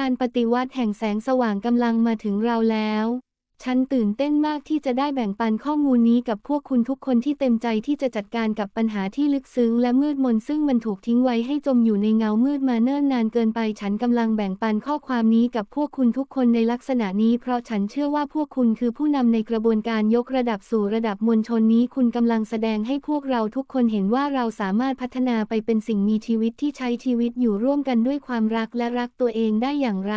การปฏิวัติแห่งแสงสว่างกำลังมาถึงเราแล้ว ฉันตื่นเต้นมากที่จะได้แบ่งปันข้อมูลนี้กับพวกคุณทุกคนที่เต็มใจที่จะจัดการกับปัญหาที่ลึกซึ้งและมืดมนซึ่งมันถูกทิ้งไว้ให้จมอยู่ในเงามืดมาเนิ่นนานเกินไป ฉันกำลังแบ่งปันข้อความนี้กับพวกคุณทุกคนในลักษณะนี้เพราะฉันเชื่อว่าพวกคุณคือผู้นำในกระบวนการยกระดับสู่ระดับมวลชนนี้ คุณกำลังแสดงให้พวกเราทุกคนเห็นว่าเราสามารถพัฒนาไปเป็นสิ่งมีชีวิตที่ใช้ชีวิตอยู่ร่วมกันด้วยความรักและรักตัวเองได้อย่างไร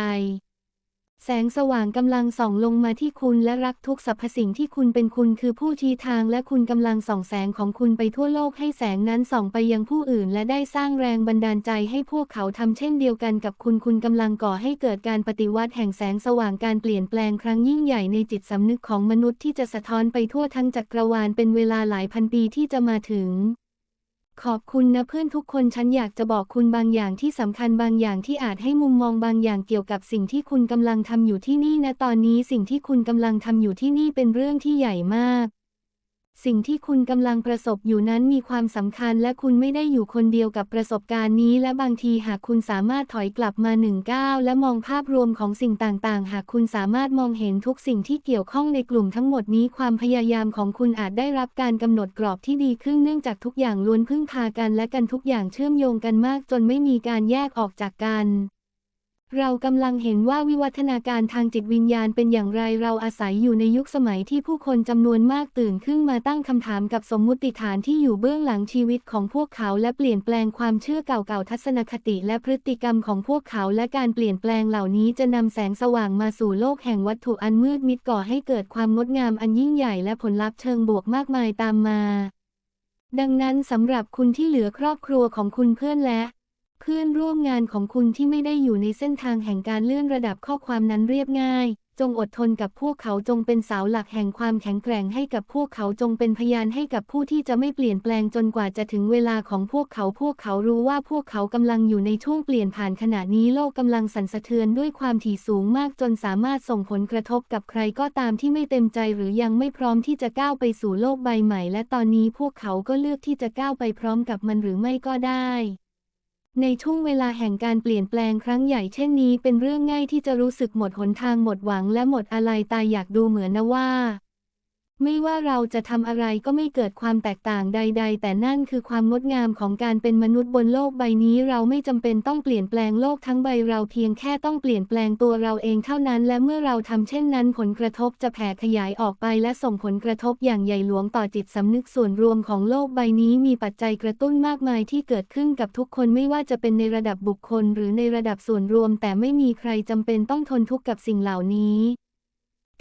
แสงสว่างกำลังส่องลงมาที่คุณและรักทุกสรรพสิ่งที่คุณเป็นคุณคือผู้ชี้ทางและคุณกำลังส่องแสงของคุณไปทั่วโลกให้แสงนั้นส่องไปยังผู้อื่น และได้สร้างแรงบันดาลใจให้พวกเขาทำเช่นเดียวกันกับคุณคุณกำลังก่อให้เกิดการปฏิวัติแห่งแสงสว่างการเปลี่ยนแปลงครั้งยิ่งใหญ่ในจิตสำนึกของมนุษย์ที่จะสะท้อนไปทั่วทั้งจักรวาลเป็นเวลาหลายพันปีที่จะมาถึง ขอบคุณนะเพื่อนทุกคนฉันอยากจะบอกคุณบางอย่างที่สำคัญบางอย่างที่อาจให้มุมมองบางอย่างเกี่ยวกับสิ่งที่คุณกำลังทำอยู่ที่นี่นะตอนนี้สิ่งที่คุณกำลังทำอยู่ที่นี่เป็นเรื่องที่ใหญ่มาก สิ่งที่คุณกำลังประสบอยู่นั้นมีความสำคัญและคุณไม่ได้อยู่คนเดียวกับประสบการณ์นี้ และบางทีหากคุณสามารถถอยกลับมาหนึ่งก้าวและมองภาพรวมของสิ่งต่างๆ หากคุณสามารถมองเห็นทุกสิ่งที่เกี่ยวข้องในกลุ่มทั้งหมดนี้ความพยายามของคุณอาจได้รับการกำหนดกรอบที่ดีขึ้นเนื่องจากทุกอย่างล้วนพึ่งพากันและกันทุกอย่างเชื่อมโยงกันมากจนไม่มีการแยกออกจากกัน เรากำลังเห็นว่าวิวัฒนาการทางจิตวิญญาณเป็นอย่างไรเราอาศัยอยู่ในยุคสมัยที่ผู้คนจำนวนมากตื่นขึ้นมาตั้งคำถามกับสมมุติฐานที่อยู่เบื้องหลังชีวิตของพวกเขาและเปลี่ยนแปลงความเชื่อเก่าๆทัศนคติและพฤติกรรมของพวกเขาและการเปลี่ยนแปลงเหล่านี้จะนำแสงสว่างมาสู่โลกแห่งวัตถุอันมืดมิดก่อให้เกิดความงดงามอันยิ่งใหญ่และผลลัพธ์เชิงบวกมากมายตามมา ดังนั้นสำหรับคุณที่เหลือครอบครัวของคุณเพื่อนและ พื่อนร่วมงานของคุณที่ไม่ได้อยู่ในเส้นทางแห่งการเลื่อนระดับข้อความนั้นเรียบง่าย จงอดทนกับพวกเขาจงเป็นเสาหลักแห่งความแข็งแกร่งให้กับพวกเขาจงเป็นพยานให้กับผู้ที่จะไม่เปลี่ยนแปลงจนกว่าจะถึงเวลาของพวกเขาพวกเขารู้ว่าพวกเขากำลังอยู่ในช่วงเปลี่ยนผ่านขณะนี้โลกกำลังสั่นสะเทือนด้วยความถี่สูงมากจนสามารถส่งผลกระทบกับใครก็ตามที่ไม่เต็มใจหรือยังไม่พร้อมที่จะก้าวไปสู่โลกใบใหม่ และตอนนี้พวกเขาก็เลือกที่จะก้าวไปพร้อมกับมันหรือไม่ก็ได้ ในช่วงเวลาแห่งการเปลี่ยนแปลงครั้งใหญ่เช่นนี้เป็นเรื่องง่ายที่จะรู้สึกหมดหนทางหมดหวังและหมดอะไรตายอยากดูเหมือนนะว่า ไม่ว่าเราจะทำอะไรก็ไม่เกิดความแตกต่างใด ๆ แต่นั่นคือความงดงามของการเป็นมนุษย์บนโลกใบนี้เราไม่จำเป็นต้องเปลี่ยนแปลงโลกทั้งใบเราเพียงแค่ต้องเปลี่ยนแปลงตัวเราเองเท่านั้น และเมื่อเราทำเช่นนั้นผลกระทบจะแผ่ขยายออกไปและส่งผลกระทบอย่างใหญ่หลวงต่อจิตสำนึกส่วนรวมของโลกใบนี้มีปัจจัยกระตุ้นมากมายที่เกิดขึ้นกับทุกคนไม่ว่าจะเป็นในระดับบุคคล หรือในระดับส่วนรวม แต่ไม่มีใครจำเป็นต้องทนทุกข์กับสิ่งเหล่านี้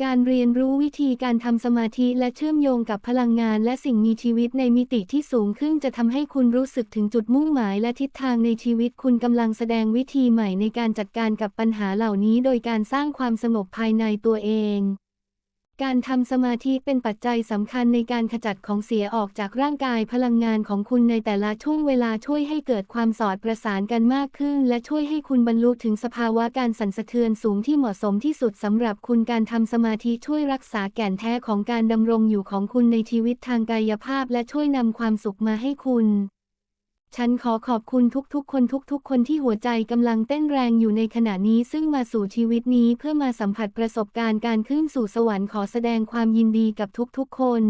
การเรียนรู้วิธีการทำสมาธิและเชื่อมโยงกับพลังงานและสิ่งมีชีวิตในมิติที่สูงขึ้นจะทำให้คุณรู้สึกถึงจุดมุ่งหมายและทิศทางในชีวิตคุณกำลังแสดงวิธีใหม่ในการจัดการกับปัญหาเหล่านี้ โดยการสร้างความสงบภายในตัวเอง การทำสมาธิเป็นปัจจัยสำคัญในการขจัดของเสียออกจากร่างกายพลังงานของคุณในแต่ละช่วงเวลาช่วยให้เกิดความสอดประสานกันมากขึ้น และช่วยให้คุณบรรลุถึงสภาวะการสั่นสะเทือนสูงที่เหมาะสมที่สุดสำหรับคุณการทำสมาธิช่วยรักษาแก่นแท้ของการดำรงอยู่ของคุณในชีวิตทางกายภาพ และช่วยนำความสุขมาให้คุณ ฉันขอขอบคุณทุกๆ คนทุกๆ คนที่หัวใจกำลังเต้นแรงอยู่ในขณะนี้ซึ่งมาสู่ชีวิตนี้เพื่อมาสัมผัสประสบการณ์การขึ้นสู่สวรรค์ขอแสดงความยินดีกับทุกๆ คน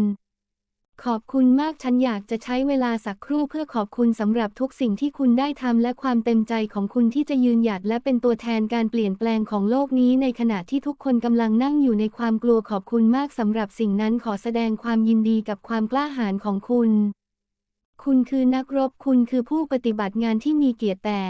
ขอบคุณมากฉันอยากจะใช้เวลาสักครู่เพื่อขอบคุณสำหรับทุกสิ่งที่คุณได้ทำและความเต็มใจของคุณที่จะยืนหยัดและเป็นตัวแทนการเปลี่ยนแปลงของโลกนี้ในขณะที่ทุกคนกำลังนั่งอยู่ในความกลัวขอบคุณมากสำหรับสิ่งนั้นขอแสดงความยินดีกับความกล้าหาญของคุณ คุณคือนักรบ คุณคือผู้ปฏิบัติงานที่มีเกียรติแต่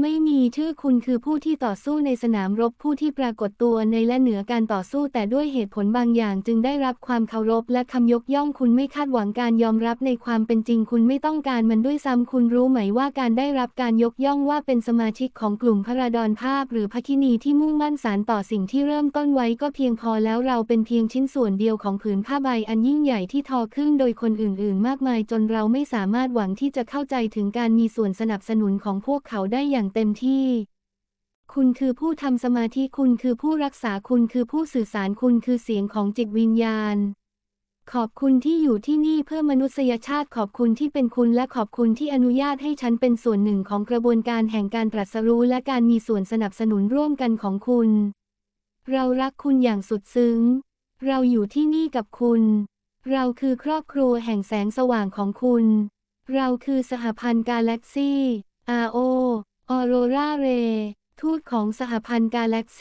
ไม่มีชื่อคุณคือผู้ที่ต่อสู้ในสนามรบผู้ที่ปรากฏตัวในและเหนือการต่อสู้แต่ด้วยเหตุผลบางอย่างจึงได้รับความเคารพและคำยกย่องคุณไม่คาดหวังการยอมรับในความเป็นจริงคุณไม่ต้องการมันด้วยซ้ำคุณรู้ไหมว่าการได้รับการยกย่องว่าเป็นสมาชิกของกลุ่มพระดอนภาพ หรือพคินีที่มุ่งมั่นสารต่อสิ่งที่เริ่มต้นไว้ก็เพียงพอแล้วเราเป็นเพียงชิ้นส่วนเดียวของผืนผ้าใบอันยิ่งใหญ่ที่ทอขึ้นโดยคนอื่น ๆ มากมายจนเราไม่สามารถหวังที่จะเข้าใจถึงการมีส่วนสนับสนุนของพวกเขาได้อย่างเต็มที่ คุณคือผู้ทำสมาธิคุณคือผู้รักษาคุณคือผู้สื่อสารคุณคือเสียงของจิตวิญญาณ ขอบคุณที่อยู่ที่นี่เพื่อมนุษยชาติขอบคุณที่เป็นคุณและขอบคุณที่อนุญาตให้ฉันเป็นส่วนหนึ่งของกระบวนการแห่งการตรัสรู้และการมีส่วนสนับสนุนร่วมกันของคุณ เรารักคุณอย่างสุดซึ้ง เราอยู่ที่นี่กับคุณ เราคือครอบครัวแห่งแสงสว่างของคุณ เราคือสหพันธ์กาแล็กซี่ RO ออโรราเร ทูตของสหพันธ์กาแล็กซี